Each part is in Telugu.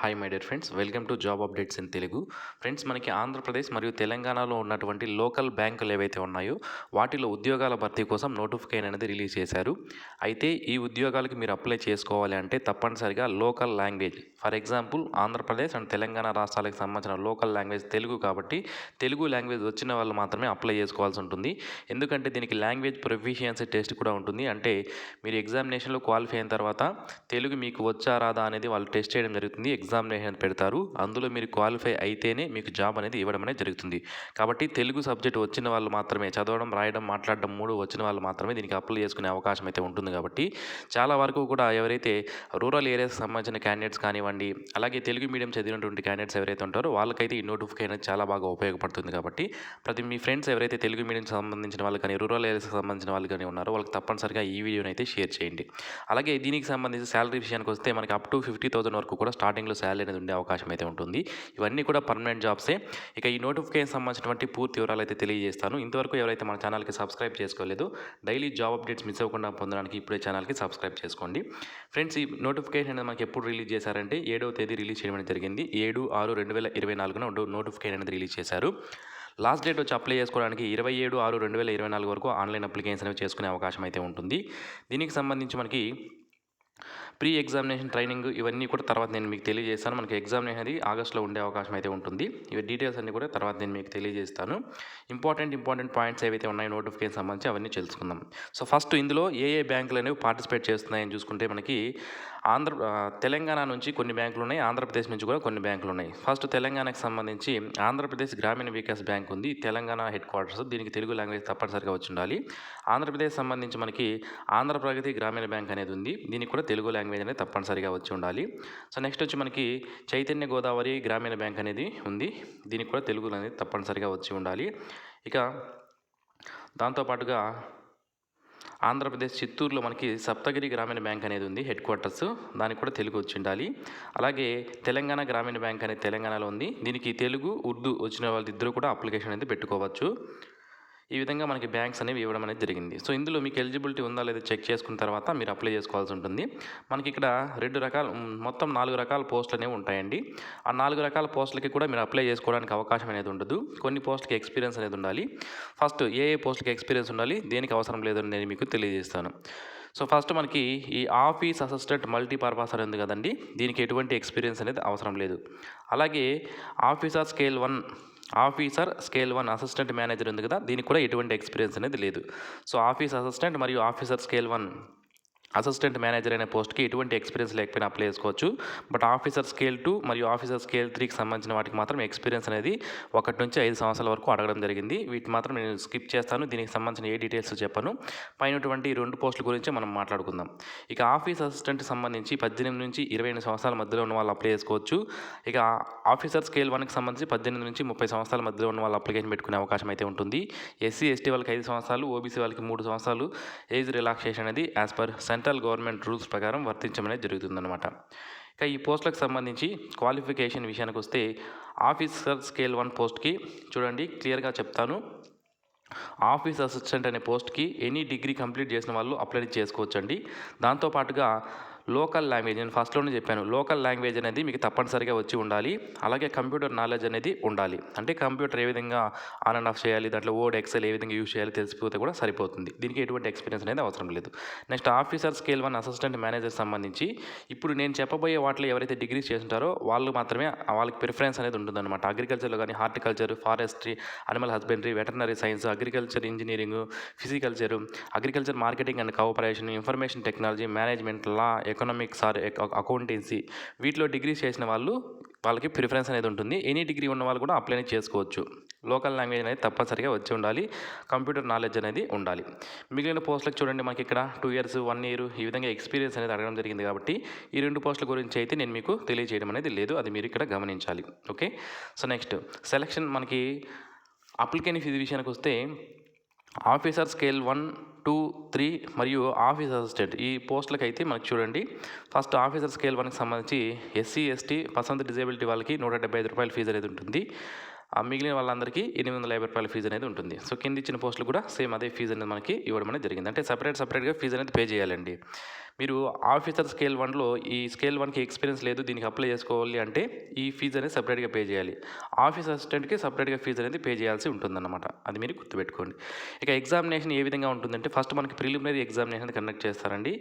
Hi my dear friends welcome to job updates in Telugu friends మనకి ఆంధ్రప్రదేశ్ మరియు తెలంగాణలో ఉన్నటువంటి లోకల్ బ్యాంకులు ఏవైతే ఉన్నాయో వాటిలో ఉద్యోగాల భర్తీ కోసం నోటిఫికేషన్ అనేది రిలీజ్ చేశారు. అయితే ఈ ఉద్యోగాలకు మీరు అప్లై చేసుకోవాలి అంటే తప్పనిసరిగా local language for example Andhra Pradesh and Telangana రాష్ట్రాలకు సంబంధించిన లోకల్ లాంగ్వేజ్ తెలుగు కాబట్టి తెలుగు లాంగ్వేజ్ వచ్చిన వాళ్ళు మాత్రమే అప్లై చేసుకోవాల్సి ఉంటుంది. ఎందుకంటే దీనికి లాంగ్వేజ్ ప్రొఫిషియన్సీ టెస్ట్ కూడా ఉంటుంది. అంటే మీరు ఎగ్జామినేషన్లో క్వాలిఫై అయిన తర్వాత తెలుగు మీకు వచ్చా రాదా అనేది వాళ్ళు టెస్ట్ చేయడం జరుగుతుంది. ఎగ్జామినేషన్ పెడతారు. అందులో మీరు క్వాలిఫై అయితేనే మీకు జాబ్ అనేది ఇవ్వడం అనేది జరుగుతుంది. కాబట్టి తెలుగు సబ్జెక్ట్ వచ్చిన వాళ్ళు మాత్రమే చదవడం రాయడం మాట్లాడడం మూడు వచ్చిన వాళ్ళు మాత్రమే దీనికి అప్లై చేసుకునే అవకాశం అయితే ఉంటుంది కాబట్టి చాలా వరకు కూడా ఎవరైతే రూరల్ ఏరియాస్కి సంబంధించిన క్యాండిడేట్స్ కానివ్వండి అలాగే తెలుగు మీడియం చదివినటువంటి క్యాండిడేట్స్ ఎవరైతే ఉంటారో వాళ్ళకైతే ఈ నోటిఫికేషన్ అనేది చాలా బాగా ఉపయోగపడుతుంది కాబట్టి ప్రతి మీ ఫ్రెండ్స్ ఎవరైతే తెలుగు మీడియం సంబంధించిన వాళ్ళు కానీ రూరల్ ఏరియాస్కి సంబంధించిన వాళ్ళు కానీ ఉన్నారో వాళ్ళకి తప్పనిసరిగా ఈ వీడియోని అయితే షేర్ చేయండి. అలాగే దీనికి సంబంధించి శాలరీ విషయానికి వస్తే మనకి అప్ టు ఫిఫ్టీ థౌసండ్ వరకు కూడా స్టార్టింగ్లో శాలరీ అనేది ఉండే అవకాశం అయితే ఉంటుంది. ఇవన్నీ కూడా పర్మనెంట్ జాబ్సే ఇక ఈ నోటిఫికేషన్ సంబంధించినటువంటి పూర్తి వివరాలు అయితే తెలియజేస్తాను. ఇంతవరకు ఎవరైతే మన ఛానల్కి సబ్స్క్రైబ్ చేసుకోలేదు డైలీ జాబ్ అప్డేట్స్ మిస్ అవ్వకుండా పొందడానికి ఇప్పుడే ఛానల్కి సబ్స్క్రైబ్ చేసుకోండి. ఫ్రెండ్స్ ఈ నోటిఫికేషన్ అనేది మనకి ఎప్పుడు రిలీజ్ చేశారంటే ఏడవ తేదీ రిలీజ్ చేయడం జరిగింది. ఏడు ఆరు రెండు వేల ఇరవై నాలుగున నోటిఫికేషన్ అనేది రిలీజ్ చేశారు. లాస్ట్ డేట్ వచ్చి అప్లై చేసుకోవడానికి ఇరవై ఏడు ఆరు రెండు వేల ఇరవై నాలుగు వరకు ఆన్లైన్ అప్లికేషన్ అనేవి చేసుకునే అవకాశం అయితే ఉంటుంది. దీనికి సంబంధించి మనకి ప్రీ ఎగ్జామినేషన్ ట్రైనింగ్ ఇవన్నీ కూడా తర్వాత నేను మీకు తెలియజేస్తాను. మనకి ఎగ్జామినేషన్ అనేది ఆగస్ట్లో ఉండే అవకాశం అయితే ఉంటుంది. ఇవి డీటెయిల్స్ అన్నీ కూడా తర్వాత నేను మీకు తెలియజేస్తాను. ఇంపార్టెంట్ ఇంపార్టెంట్ పాయింట్స్ ఏవైతే ఉన్నాయో నోటిఫికేషన్ సంబంధించి అవన్నీ తెలుసుకుందాం. సో ఫస్ట్ ఇందులో ఏ ఏ బ్యాంకులు అనేవి పార్టిసిపేట్ చేస్తున్నాయని చూసుకుంటే మనకి ఆంధ్ర తెలంగాణ నుంచి కొన్ని బ్యాంకులు ఉన్నాయి. ఆంధ్రప్రదేశ్ నుంచి కూడా కొన్ని బ్యాంకులు ఉన్నాయి. ఫస్ట్ తెలంగాణకు సంబంధించి ఆంధ్రప్రదేశ్ గ్రామీణ వికాస్ బ్యాంక్ ఉంది. Telangana head quarters. దీనికి తెలుగు లాంగ్వేజ్ తప్పనిసరిగా వచ్చి ఉండాలి. ఆంధ్రప్రదేశ్ సంబంధించి మనకి ఆంధ్ర ప్రగతి గ్రామీణ బ్యాంక్ అనేది ఉంది. దీనికి కూడా తెలుగు లాంగ్వేజ్ అనేది తప్పనిసరిగా వచ్చి ఉండాలి. సో నెక్స్ట్ వచ్చి మనకి చైతన్య గోదావరి గ్రామీణ బ్యాంక్ అనేది ఉంది. దీనికి కూడా తెలుగు అనేది తప్పనిసరిగా వచ్చి ఉండాలి. ఇక దాంతోపాటుగా ఆంధ్రప్రదేశ్ చిత్తూరులో మనకి సప్తగిరి గ్రామీణ బ్యాంక్ అనేది ఉంది హెడ్ క్వార్టర్స్. దానికి కూడా తెలుగు వచ్చి ఉండాలి. అలాగే తెలంగాణ గ్రామీణ బ్యాంక్ అనేది తెలంగాణలో ఉంది. దీనికి తెలుగు ఉర్దూ వచ్చిన వాళ్ళిద్దరూ కూడా అప్లికేషన్ అనేది పెట్టుకోవచ్చు. ఈ విధంగా మనకి బ్యాంక్స్ అనేవి ఇవ్వడం అనేది జరిగింది. సో ఇందులో మీకు ఎలిజిబిలిటీ ఉందా లేదా చెక్ చేసుకున్న తర్వాత మీరు అప్లై చేసుకోవాల్సి ఉంటుంది. మనకి ఇక్కడ రెండు రకాల మొత్తం నాలుగు రకాల పోస్టులు అనేవి ఉంటాయండి. ఆ నాలుగు రకాల పోస్టులకి కూడా మీరు అప్లై చేసుకోవడానికి అవకాశం అనేది ఉండదు. కొన్ని పోస్టులకి ఎక్స్పీరియన్స్ అనేది ఉండాలి. ఫస్ట్ ఏ ఏ పోస్టులకి ఎక్స్పీరియన్స్ ఉండాలి? దేనికి అవసరం లేదని నేను మీకు తెలియజేస్తాను. సో ఫస్ట్ మనకి ఈ ఆఫీస్ అసిస్టెంట్ మల్టీపర్పస్ అని ఉంది కదండి. దీనికి ఎటువంటి ఎక్స్పీరియన్స్ అనేది అవసరం లేదు. అలాగే officer scale one officer scale one assistant manager ఉంది కదా. దీనికి కూడా ఎటువంటి ఎక్స్పీరియన్స్ అనేది లేదు. సో ఆఫీస్ అసిస్టెంట్ మరియు officer scale one assistant manager అనే పోస్ట్కి ఎటువంటి ఎక్స్పీరియన్స్ లేకపోయినా అప్లై చేసుకోవచ్చు. బట్ ఆఫీసర్ స్కేల్ టూ మరియు ఆఫీసర్ స్కేల్ త్రీకి సంబంధించిన వాటికి మాత్రం ఎక్స్పీరియన్స్ అనేది ఒకటి నుంచి ఐదు సంవత్సరాల వరకు అడగడం జరిగింది. వీటి మాత్రం నేను స్కిప్ చేస్తాను. దీనికి సంబంధించిన ఏ డీటెయిల్స్ చెప్పను. పైనటువంటి రెండు పోస్టుల గురించి మనం మాట్లాడుకుందాం. ఇక ఆఫీస్ అసిస్టెంట్ సంబంధించి పద్దెనిమిది నుంచి ఇరవై ఎనిమిది సంవత్సరాల మధ్యలో ఉన్న వాళ్ళు అప్లై చేసుకోవచ్చు. ఇక ఆఫీసర్ స్కేల్ వన్కి సంబంధించి పద్దెనిమిది నుంచి ముప్పై సంవత్సరాల మధ్యలో ఉన్న వాళ్ళు అప్లికేషన్ పెట్టుకునే అవకాశం అయితే ఉంటుంది. ఎస్సీ ఎస్టీ వాళ్ళకి ఐదు సంవత్సరాలు ఓబీసీ వాళ్ళకి మూడు సంవత్సరాలు. ఏజ్ రిలాక్సేషన్ అనేది as per central government rules ప్రకారం వర్తించమనేది జరుగుతుందన్నమాట. ఇక ఈ పోస్టులకు సంబంధించి క్వాలిఫికేషన్ విషయానికి వస్తే ఆఫీసర్ స్కేల్ వన్ పోస్ట్కి చూడండి క్లియర్గా చెప్తాను. ఆఫీస్ అసిస్టెంట్ అనే పోస్ట్కి ఎనీ డిగ్రీ కంప్లీట్ చేసిన వాళ్ళు అప్లై చేసుకోవచ్చండి. దాంతోపాటుగా లోకల్ లాంగ్వేజ్ నేను ఫస్ట్లోనే చెప్పాను. లోకల్ లాంగ్వేజ్ అనేది మీకు తప్పనిసరిగా వచ్చి ఉండాలి. అలాగే కంప్యూటర్ నాలెడ్జ్ అనేది ఉండాలి. అంటే కంప్యూటర్ ఏ విధంగా ఆన్ అండ్ ఆఫ్ చేయాలి దాంట్లో వర్డ్ ఎక్సెల్ ఏ విధంగా యూజ్ చేయాలి తెలిసిపోతే కూడా సరిపోతుంది. దీనికి ఎటువంటి ఎక్స్పీరియన్స్ అనేది అవసరం లేదు. Next officer scale one assistant manager సంబంధించి ఇప్పుడు నేను చెప్పబోయే వాటిలో ఎవరైతే డిగ్రీస్ చేస్తుంటారో వాళ్ళు మాత్రమే వాళ్ళకి ప్రిఫరెన్స్ అనేది ఉంటుందన్నమాట. అగ్రికల్చర్లో కానీ horticulture forestry animal husbandry veterinary science agriculture engineering pisciculture agriculture marketing and cooperation information technology management law economics or accountancy వీటిలో డిగ్రీ చేసిన వాళ్ళు వాళ్ళకి ప్రిఫరెన్స్ అనేది ఉంటుంది. ఎనీ డిగ్రీ ఉన్న వాళ్ళు కూడా అప్లై చేసుకోవచ్చు. లోకల్ లాంగ్వేజ్ అనేది తప్పనిసరిగా వచ్చి ఉండాలి. కంప్యూటర్ నాలెడ్జ్ అనేది ఉండాలి. మిగిలిన పోస్టులకు చూడండి మనకి ఇక్కడ టూ ఇయర్స్ వన్ ఇయర్ ఈ విధంగా ఎక్స్పీరియన్స్ అనేది అడగడం జరిగింది కాబట్టి ఈ రెండు పోస్టుల గురించి అయితే నేను మీకు తెలియజేయడం అనేది లేదు. అది మీరు ఇక్కడ గమనించాలి. ఓకే సో నెక్స్ట్ సెలక్షన్ మనకి అప్లికేషన్ ఫీజు విషయానికి వస్తే officer scale one two three మరియు ఆఫీస్ అసిస్టెంట్. ఈ పోస్టులకు అయితే మనకు చూడండి. ఫస్ట్ ఆఫీసర్ స్కేల్ వన్కి సంబంధించి ఎస్సీ ఎస్టీ పర్సన్ డిజేబిలిటీ వాళ్ళకి నూట డెబ్బై ఐదు రూపాయల ఫీజు అనేది ఉంటుంది. ఆ మిగిలిన వాళ్ళందరికీ ఎనిమిది వందల యాభై రూపాయల ఫీజు అనేది ఉంటుంది. సో కింద ఇచ్చిన పోస్టులు కూడా సేమ్ అదే ఫీజు అనేది మనకి ఇవ్వడం అనేది జరిగింది. అంటే సపరేట్ సపరేట్గా ఫీజు అనేది పే చేయాలండి. మీరు ఆఫీసర్ స్కేల్ వన్లో ఈ స్కేల్ వన్కి ఎక్స్పీరియన్స్ లేదు దీనికి అప్లై చేసుకోవాలి అంటే ఈ ఫీజు అనేది సపరేట్గా పే చేయాలి. ఆఫీస్ అసిస్టెంట్కి సపరేట్గా ఫీజు అనేది పే చేయాల్సి ఉంటుందన్నమాట. అది మీరు గుర్తుపెట్టుకోండి. ఇక ఎగ్జామినేషన్ ఏ విధంగా ఉంటుందంటే ఫస్ట్ మనకి ప్రిలిమినరీ ఎగ్జామినేషన్ కండక్ట్ చేస్తారండి.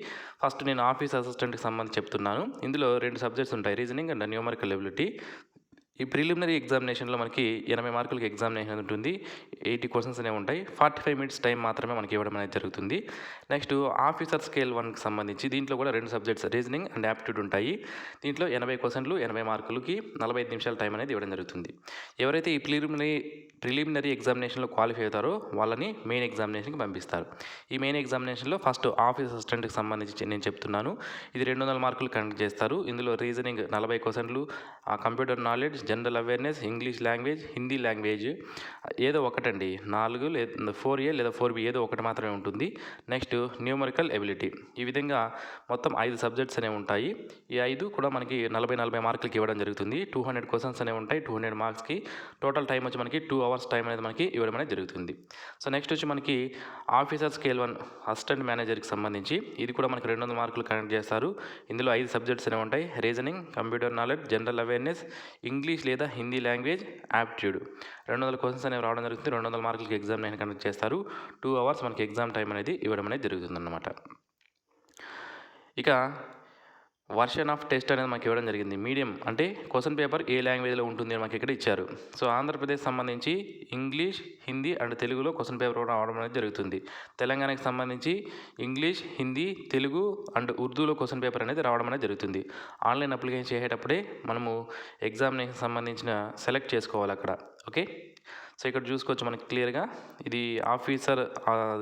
ఫస్ట్ నేను ఆఫీస్ అసిస్టెంట్కి సంబంధించి చెప్తున్నాను. ఇందులో రెండు సబ్జెక్ట్స్ ఉంటాయి. రీజనింగ్ అండ్ న్యూమరికల్ ఎబిలిటీ ఈ ప్రిలిమినరీ ఎగ్జామినేషన్లో మనకి ఎనభై మార్కులకి ఎగ్జామినేషన్ ఉంటుంది. ఎయిటీ క్వశ్చన్స్ అనేవి ఉంటాయి. ఫార్టీ ఫైవ్ మినిట్స్ టైం మాత్రమే మనకి ఇవ్వడం అనేది జరుగుతుంది. నెక్స్ట్ ఆఫీసర్ స్కేల్ వన్కి సంబంధించి దీంట్లో కూడా రెండు సబ్జెక్ట్స్ రీజనింగ్ అండ్ యాప్టిట్యూడ్ ఉంటాయి. దీంట్లో ఎనభై క్వశ్చన్లు ఎనభై మార్కులకి నలభై ఐదు నిమిషాల టైం అనేది ఇవ్వడం జరుగుతుంది. ఎవరైతే ఈ ప్రిలిమినరీ ప్రిలిమినరీ ఎగ్జామినేషన్లో క్వాలిఫై అవుతారో. వాళ్ళని మెయిన్ ఎగ్జామినేషన్కి పంపిస్తారు. ఈ మెయిన్ ఎగ్జామినేషన్లో ఫస్ట్ ఆఫీస్ అసిస్టెంట్కి సంబంధించి నేను చెప్తున్నాను. ఇది రెండు వందల మార్కులు కండక్ట్ చేస్తారు. ఇందులో రీజనింగ్ నలభై క్వశ్చన్లు computer knowledge general awareness English language Hindi language ఏదో ఒకటండి. నాలుగు లేదా ఫోర్ ఏ లేదా ఫోర్ బి ఏదో ఒకటి మాత్రమే ఉంటుంది. Next numerical ability. ఈ విధంగా మొత్తం ఐదు సబ్జెక్ట్స్ అనేవి ఉంటాయి. ఈ ఐదు కూడా మనకి నలభై నలభై మార్కులకి ఇవ్వడం జరుగుతుంది. టూ హండ్రెడ్ క్వశ్చన్స్ అనేవి ఉంటాయి. టూ హండ్రెడ్ మార్క్స్కి టోటల్ టైం వచ్చి మనకి టూ అవర్స్ టైం అనేది మనకి ఇవ్వడం అనేది జరుగుతుంది. సో నెక్స్ట్ వచ్చి మనకి ఆఫీసర్ స్కేల్ వన్ అసిస్టెంట్ మేనేజర్కి సంబంధించి ఇది కూడా మనకి రెండు వందల మార్కులు కనెక్ట్ చేస్తారు. ఇందులో ఐదు సబ్జెక్ట్స్ అనేవి ఉంటాయి. Reasoning computer knowledge general awareness English లేదా హిందీ లాంగ్వేజ్ యాప్ట్యూడ్ రెండు వందల క్వశ్చన్స్ అనేవి రావడం జరుగుతుంది. రెండు వందల మార్కులకి ఎగ్జామ్ నేను కండక్ట్ చేస్తారు. టూ అవర్స్ మనకి ఎగ్జామ్ టైం అనేది ఇవ్వడం అనేది జరుగుతుంది అన్నమాట ఇక వర్షన్ ఆఫ్ టెస్ట్ అనేది మాకు ఇవ్వడం జరిగింది. మీడియం అంటే క్వశ్చన్ పేపర్ ఏ లాంగ్వేజ్లో ఉంటుంది అని మాకు ఇక్కడ ఇచ్చారు. సో ఆంధ్రప్రదేశ్ సంబంధించి ఇంగ్లీష్ హిందీ అండ్ తెలుగులో క్వశ్చన్ పేపర్ కూడా రావడం అనేది జరుగుతుంది. తెలంగాణకి సంబంధించి ఇంగ్లీష్ హిందీ తెలుగు అండ్ ఉర్దూలో క్వశ్చన్ పేపర్ అనేది రావడం అనేది జరుగుతుంది. ఆన్లైన్ అప్లికేషన్ చేసేటప్పుడే మనము ఎగ్జామినేషన్ సంబంధించిన సెలెక్ట్ చేసుకోవాలి అక్కడ. ఓకే? సో ఇక్కడ చూసుకోవచ్చు మనకి క్లియర్గా. ఇది ఆఫీసర్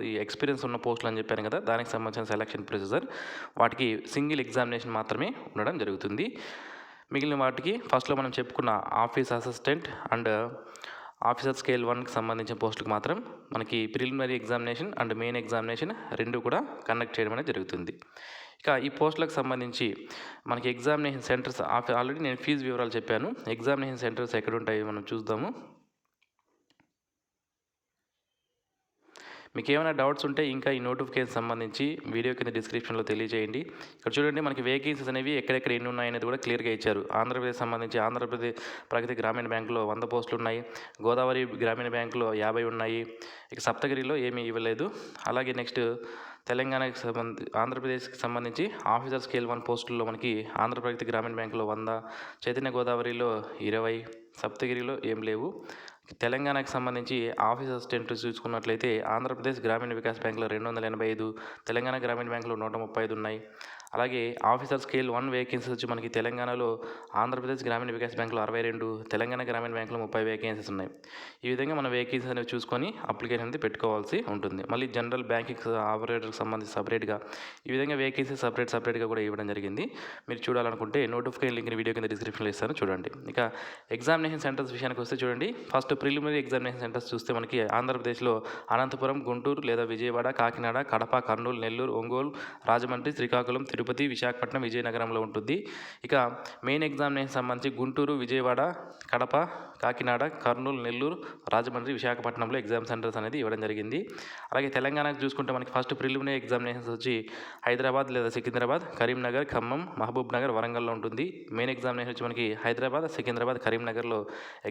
ఈ ఎక్స్పీరియన్స్ ఉన్న పోస్టులు అని చెప్పాను కదా దానికి సంబంధించిన సెలక్షన్ ప్రొసీజర్. వాటికి సింగిల్ ఎగ్జామినేషన్ మాత్రమే ఉండడం జరుగుతుంది. మిగిలిన వాటికి ఫస్ట్లో మనం చెప్పుకున్న office assistant and officer scale వన్కి సంబంధించిన పోస్టులకు మాత్రం మనకి preliminary examination and main examination రెండు కూడా కండక్ట్ చేయడం అనేది జరుగుతుంది. ఇక ఈ పోస్టులకు సంబంధించి మనకి ఎగ్జామినేషన్ సెంటర్స్ ఆల్రెడీ నేను ఫీజు వివరాలు చెప్పాను. ఎగ్జామినేషన్ సెంటర్స్ ఎక్కడ ఉంటాయి మనం చూద్దాము. మీకు ఏమైనా డౌట్స్ ఉంటే ఇంకా ఈ నోటిఫికేషన్ సంబంధించి వీడియో కింద డిస్క్రిప్షన్లో తెలియజేయండి. ఇక్కడ చూడండి మనకి వేకెన్సీస్ అనేవి ఎక్కడెక్కడ ఎన్ని ఉన్నాయనేది కూడా క్లియర్గా ఇచ్చారు. ఆంధ్రప్రదేశ్ సంబంధించి ఆంధ్రప్రదేశ్ ప్రగతి గ్రామీణ బ్యాంకులో వంద పోస్టులు ఉన్నాయి. గోదావరి గ్రామీణ బ్యాంకులో యాభై ఉన్నాయి. ఇక సప్తగిరిలో ఏమీ ఇవ్వలేదు. అలాగే నెక్స్ట్ తెలంగాణకి సంబంధి ఆంధ్రప్రదేశ్కి సంబంధించి ఆఫీసర్ స్కేల్ వన్ పోస్టుల్లో మనకి ఆంధ్రప్రగతి గ్రామీణ బ్యాంకులో వంద చైతన్య గోదావరిలో ఇరవై సప్తగిరిలో ఏం లేవు. తెలంగాణకు సంబంధించి ఆఫీస్ అసిస్టెంట్ చూసుకున్నట్లయితే ఆంధ్రప్రదేశ్ గ్రామీణ వికాస్ బ్యాంకులో రెండు వందల ఎనభై ఐదు తెలంగాణ గ్రామీణ బ్యాంకులో నూట ముప్పై ఐదు ఉన్నాయి. అలాగే ఆఫీసర్ స్కేల్ వన్ వేకెన్సీస్ వచ్చి మనకి తెలంగాణలో ఆంధ్రప్రదేశ్ గ్రామీణ వికాస్ బ్యాంకులో అరవై రెండు తెలంగాణ గ్రామీణ బ్యాంకులో ముప్పై వేకెన్సీస్ ఉన్నాయి. ఈ విధంగా మనం వేకెన్సీస్ అనేవి చూసుకొని అప్లికేషన్ అనేది పెట్టుకోవాల్సి ఉంటుంది. మళ్ళీ జనరల్ బ్యాంకింగ్ ఆపరేటర్కి సంబంధించి సపరేట్గా ఈ విధంగా వేకెన్సీ సపరేట్ సపరేట్గా కూడా ఇవ్వడం జరిగింది. మీరు చూడాలనుకుంటే నోటిఫికేషన్ లింక్ వీడియో కింద డిస్క్రిప్షన్లో ఇస్తాను చూడండి. ఇక ఎగ్జామినేషన్ సెంటర్స్ విషయానికి వస్తే చూడండి ఫస్ట్ ప్రిలిమినరీ ఎగ్జామినేషన్ సెంటర్స్ చూస్తే మనకి ఆంధ్రప్రదేశ్లో అనంతపురం గుంటూరు లేదా విజయవాడ కాకినాడ కడప కర్నూలు నెల్లూరు ఒంగోలు రాజమండ్రి శ్రీకాకుళం తిరుపతి విశాఖపట్నం విజయనగరంలో ఉంటుంది. ఇక మెయిన్ ఎగ్జామినేషన్ సంబంధించి గుంటూరు విజయవాడ కడప కాకినాడ కర్నూలు నెల్లూరు రాజమండ్రి విశాఖపట్నంలో ఎగ్జామ్ సెంటర్స్ అనేది ఇవ్వడం జరిగింది. అలాగే తెలంగాణకు చూసుకుంటే మనకి ఫస్ట్ ప్రిలిమినరీ ఎగ్జామినేషన్స్ వచ్చి హైదరాబాద్ లేదా సికింద్రాబాద్ కరీంనగర్ ఖమ్మం మహబూబ్ నగర్ వరంగల్లో ఉంటుంది. మెయిన్ ఎగ్జామినేషన్ వచ్చి మనకి హైదరాబాద్ సికింద్రాబాద్ కరీంనగర్లో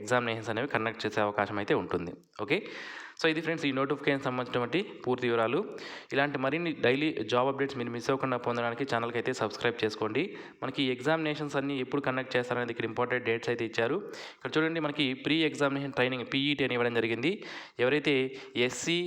ఎగ్జామినేషన్స్ అనేవి కండక్ట్ చేసే అవకాశం అయితే ఉంటుంది. ఓకే? సో ఇది ఫ్రెండ్స్ ఈ నోటిఫికేషన్ సంబంధించినటువంటి పూర్తి వివరాలు. ఇలాంటి మరిన్ని డైలీ జాబ్ అప్డేట్స్ మీరు మిస్ అవ్వకుండా పొందడానికి ఛానల్కి అయితే సబ్స్క్రైబ్ చేసుకోండి. మనకి ఎగ్జామినేషన్స్ అన్ని ఎప్పుడు కండక్ట్ చేస్తారనేది ఇక్కడ ఇంపార్టెంట్ డేట్స్ అయితే ఇచ్చారు. ఇక్కడ చూడండి మనకి ప్రీ ఎగ్జామినేషన్ ట్రైనింగ్ పీఈటీ అని ఇవ్వడం జరిగింది. ఎవరైతే ఎస్సీ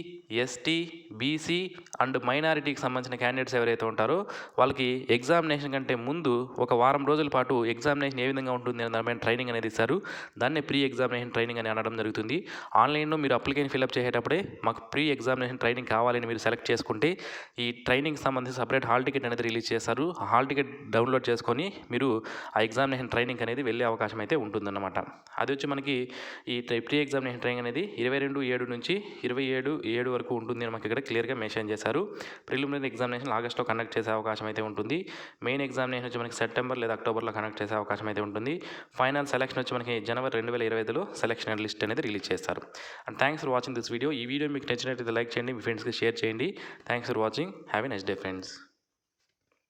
ఎస్టీ బీసీ అండ్ మైనారిటీకి సంబంధించిన క్యాండిడేట్స్ ఎవరైతే ఉంటారో వాళ్ళకి ఎగ్జామినేషన్ కంటే ముందు ఒక వారం రోజుల పాటు ఎగ్జామినేషన్ ఏ విధంగా ఉంటుంది అనే దానిపైన ట్రైనింగ్ అనేది ఇస్తారు. దాన్నే ప్రీ ఎగ్జామినేషన్ ట్రైనింగ్ అని అనడం జరుగుతుంది. ఆన్లైన్లో మీరు అప్లికేషన్ ఫిల్అప్ చేసేటప్పుడే మాకు ప్రీ ఎగ్జామినేషన్ ట్రైనింగ్ కావాలని మీరు సెలెక్ట్ చేసుకుంటే ఈ ట్రైనింగ్ సంబంధించి సపరేట్ హాల్ టికెట్ అనేది రిలీజ్ చేశారు. ఆ హాల్ టికెట్ డౌన్లోడ్ చేసుకొని మీరు ఆ ఎగ్జామినేషన్ ట్రైనింగ్ అనేది వెళ్ళే అవకాశం అయితే ఉంటుందన్నమాట. అది వచ్చి మనకి ఈ ప్రీ ఎగ్జామినేషన్ ట్రైనింగ్ అనేది ఇరవై రెండు ఏడు నుంచి ఇరవై ఏడు ఏడు వరకు ఉంటుంది అని మనకి ఇక్కడ క్లియర్గా మెన్షన్ చేశారు. ప్రిలిమినరీ ఎగ్జామినేషన్ ఆగస్ట్లో కండక్ట్ చేసే అవకాశం అయితే ఉంటుంది. మెయిన్ ఎగ్జామినేషన్ వచ్చి మనకి సెప్టెంబర్ లేదా అక్టోబర్లో కండక్ట్ చేసే అవకాశం అయితే ఉంటుంది. ఫైనల్ సెలక్షన్ వచ్చి మనకి జనవరి రెండు వేల ఇరవై ఐదులో సెలక్షన్ లిస్ట్ అనేది రిలీజ్ చేస్తారు and thanks for watching this video ఈ వీడియో మీకు నచ్చినట్లయితే లైక్ చేయండి మీ ఫ్రెండ్స్కి షేర్ చేయండి thanks for watching have a next day friends.